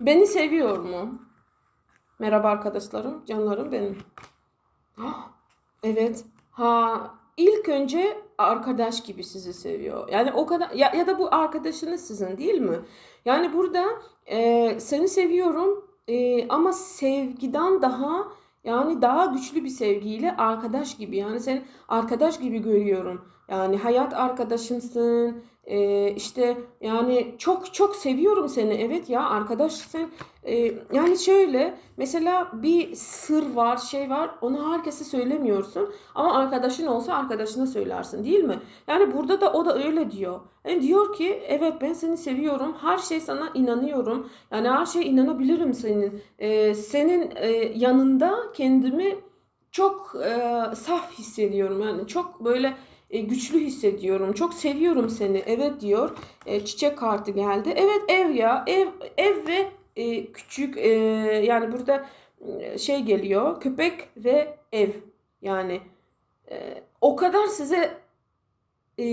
Beni seviyor mu? Merhaba arkadaşlarım, canlarım benim. Ah, Evet. Ha ilk önce arkadaş gibi sizi seviyor. Yani o kadar ya, ya da bu arkadaşınız sizin değil mi? Yani burada e, seni seviyorum e, ama sevgiden daha yani daha güçlü bir sevgiyle arkadaş gibi. Yani sen arkadaş gibi görüyorum. Yani hayat arkadaşımsın. E, işte yani çok çok seviyorum seni. Evet ya arkadaş sen e, yani şöyle mesela bir sır var şey var onu herkese söylemiyorsun ama arkadaşın olsa arkadaşına söylersin değil mi? Yani burada da o da öyle diyor. Yani diyor ki evet ben seni seviyorum her şey sana inanıyorum yani her şeye inanabilirim senin Ee, senin e, yanında kendimi çok e, saf hissediyorum yani çok böyle e, güçlü hissediyorum çok seviyorum seni evet diyor E, çiçek kartı geldi evet ev ya ev ev ve e, küçük e, yani burada e, şey geliyor köpek ve ev yani e, o kadar size e,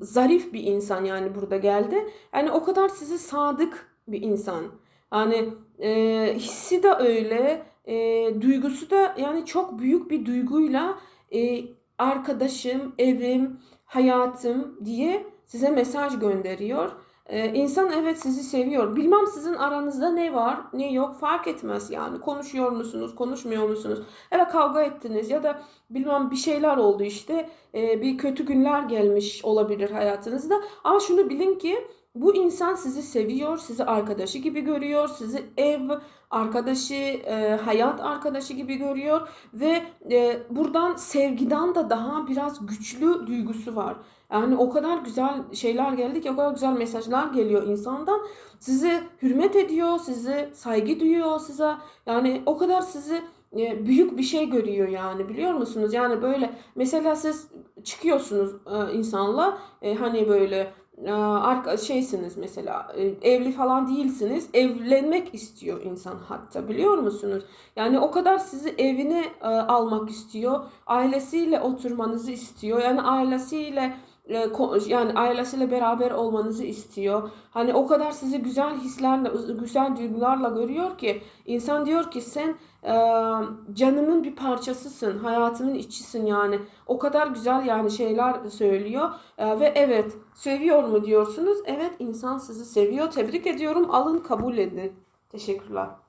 zarif bir insan yani burada geldi. Yani o kadar size sadık bir insan. Yani e, hissi de öyle, e, duygusu da yani çok büyük bir duyguyla e, arkadaşım, evim, hayatım diye size mesaj gönderiyor. E, insan evet sizi seviyor. Bilmem sizin aranızda ne var, ne yok fark etmez yani. Konuşuyor musunuz, konuşmuyor musunuz? Evet kavga ettiniz ya da bilmem bir şeyler oldu işte. E, bir kötü günler gelmiş olabilir hayatınızda. Ama şunu bilin ki bu insan sizi seviyor, sizi arkadaşı gibi görüyor, sizi ev arkadaşı, e, hayat arkadaşı gibi görüyor ve e, buradan sevgiden de daha biraz güçlü duygusu var. Yani o kadar güzel şeyler geldi ki o kadar güzel mesajlar geliyor insandan. Sizi hürmet ediyor, sizi saygı duyuyor size. Yani o kadar sizi e, büyük bir şey görüyor yani biliyor musunuz? Yani böyle mesela siz çıkıyorsunuz e, insanla e, hani böyle arka şeysiniz mesela e, evli falan değilsiniz. Evlenmek istiyor insan hatta biliyor musunuz? Yani o kadar sizi evine e, almak istiyor. Ailesiyle oturmanızı istiyor. Yani ailesiyle yani ailesiyle beraber olmanızı istiyor. Hani o kadar sizi güzel hislerle, güzel duygularla görüyor ki insan diyor ki sen e, canımın bir parçasısın, hayatımın içisin yani. O kadar güzel yani şeyler söylüyor E, ve evet seviyor mu diyorsunuz? Evet insan sizi seviyor. Tebrik ediyorum. Alın kabul edin. Teşekkürler.